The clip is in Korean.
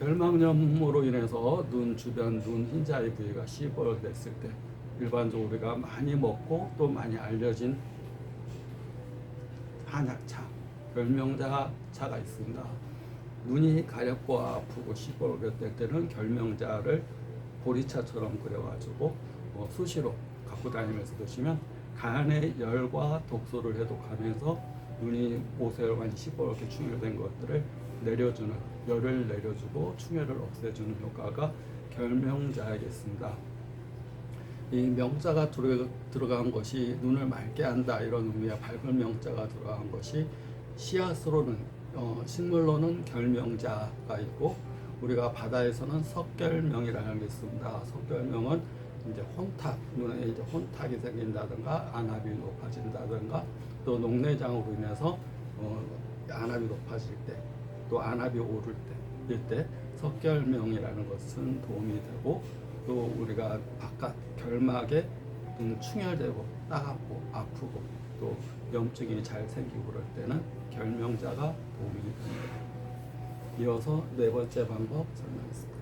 결막염으로 인해서 눈 주변 눈 흰자리 부위가 시뻘됐을 때 일반적으로 우리가 많이 먹고 또 많이 알려진 한약차, 결명자차가 있습니다. 눈이 가렵고 아프고 시뻘겋을 때는 결명자를 보리차처럼 끓여가지고 뭐 수시로 갖고 다니면서 드시면 간의 열과 독소를 해독하면서 눈이 오세혈관이 시뻘겋게 충혈된 것들을 내려주는 열을 내려주고 충혈을 없애주는 효과가 결명자이겠습니다. 이 명자가 들어, 들어간 것이 눈을 맑게 한다 이런 의미의 밝은 명자가 들어간 것이 씨앗으로는 어, 식물로는 결명자가 있고 우리가 바다에서는 석결명이라는 게 있습니다. 석결명은 이제 혼탁 눈에 이제 혼탁이 생긴다든가 안압이 높아진다든가 또 녹내장으로 인해서 어, 안압이 높아질 때 또 안압이 오를 때 이때 석결명이라는 것은 도움이 되고 또 우리가 바깥 결막에 눈 충혈되고 따갑고 아프고 또 염증이 잘 생기고 그럴 때는 결명자가 도움이 됩니다. 이어서 네 번째 방법 설명했습니다.